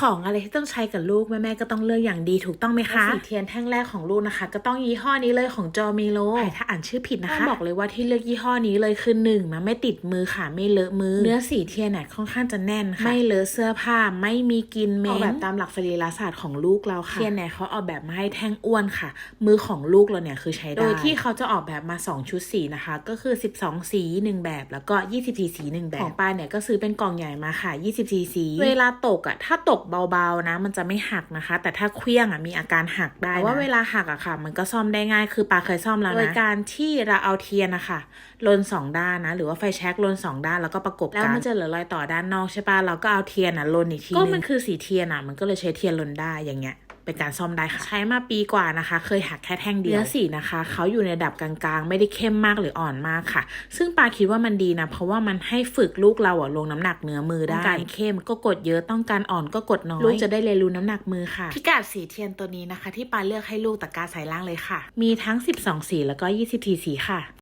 ของอะไรที่ต้องใช้กับลูกแม่ๆก็ต้องเลือกอย่างดีถูกต้องไหมคะสีเทียนแท่งแรกของลูกนะคะ ก็ต้องยี่ห้อนี้เลยของจอมิโลถ้าอ่านชื่อผิดนะคะบอกเลยว่าที่เลือกยี่ห้อนี้เลยคือหนึ่งนะไม่ติดมือค่ะไม่เลอะมือ เนื้อสีเทียนเนี่ยค่อนข้างจะแน่นค่ะไม่เลอะเสื้อผ้าไม่มีกลินเหม็นออกแบบตามหลักสรีรศาสตร์ของลูกเราค่ะเทียนเนี่ยเขาออกแบบมาให้แท่งอ้วนค่ะ มือของลูกเราเนี่ยคือใช้ได้โดยที่เขาจะออกแบบมา 2 ชุดสีนะคะ ก็คือ 12 สี 1 แบบ แล้วก็ 24 สี 1 แบบของปลายเนี่ยก็ซื้อเป็นกล่องใหญ่มาค่ะ 24 สี เวลาตกอะถ้าตกเบาๆนะ มันจะไม่หักนะคะ แต่ถ้าเคลี้ยงอะมีอาการหักได้แต่ว่าเวลาหักอะค่ะ มันก็ซ่อมได้ง่ายคือปลาเคยซ่อมแล้วนะโดยการที่เราเอาเทียนนะคะลนสองด้านนะ หรือว่าไฟแช็กลนสองด้านแล้วก็ประกบกันแล้วมันจะเหลือรอยต่อด้านนอกใช่ปะเราก็เอาเทียนอะลนอีกทีก็มันคือสีเทียนอะมันก็เลยใช้เทียนลนได้อย่างเงี้ย เป็นการซ่อมได้ค่ะ ใช้มาปีกว่านะคะ เคยหักแค่แท่งเดียวเนื้อสีนะคะ เขาอยู่ในระดับกลางๆ ไม่ได้เข้มมากหรืออ่อนมากค่ะ ซึ่งปาคิดว่ามันดีนะ เพราะว่ามันให้ฝึกลูกเราอะลงน้ำหนักเนื้อมือได้ ต้องการเข้มก็กดเยอะต้องการอ่อนก็กดน้อย ลูกจะได้เรียนรู้น้ำหนักมือค่ะ พิกัดสีเทียนตัวนี้นะคะ ที่ปาเลือกให้ลูกตะกร้าใส่ล่างเลยค่ะ มีทั้ง 12 สีแล้วก็ 24 สีค่ะ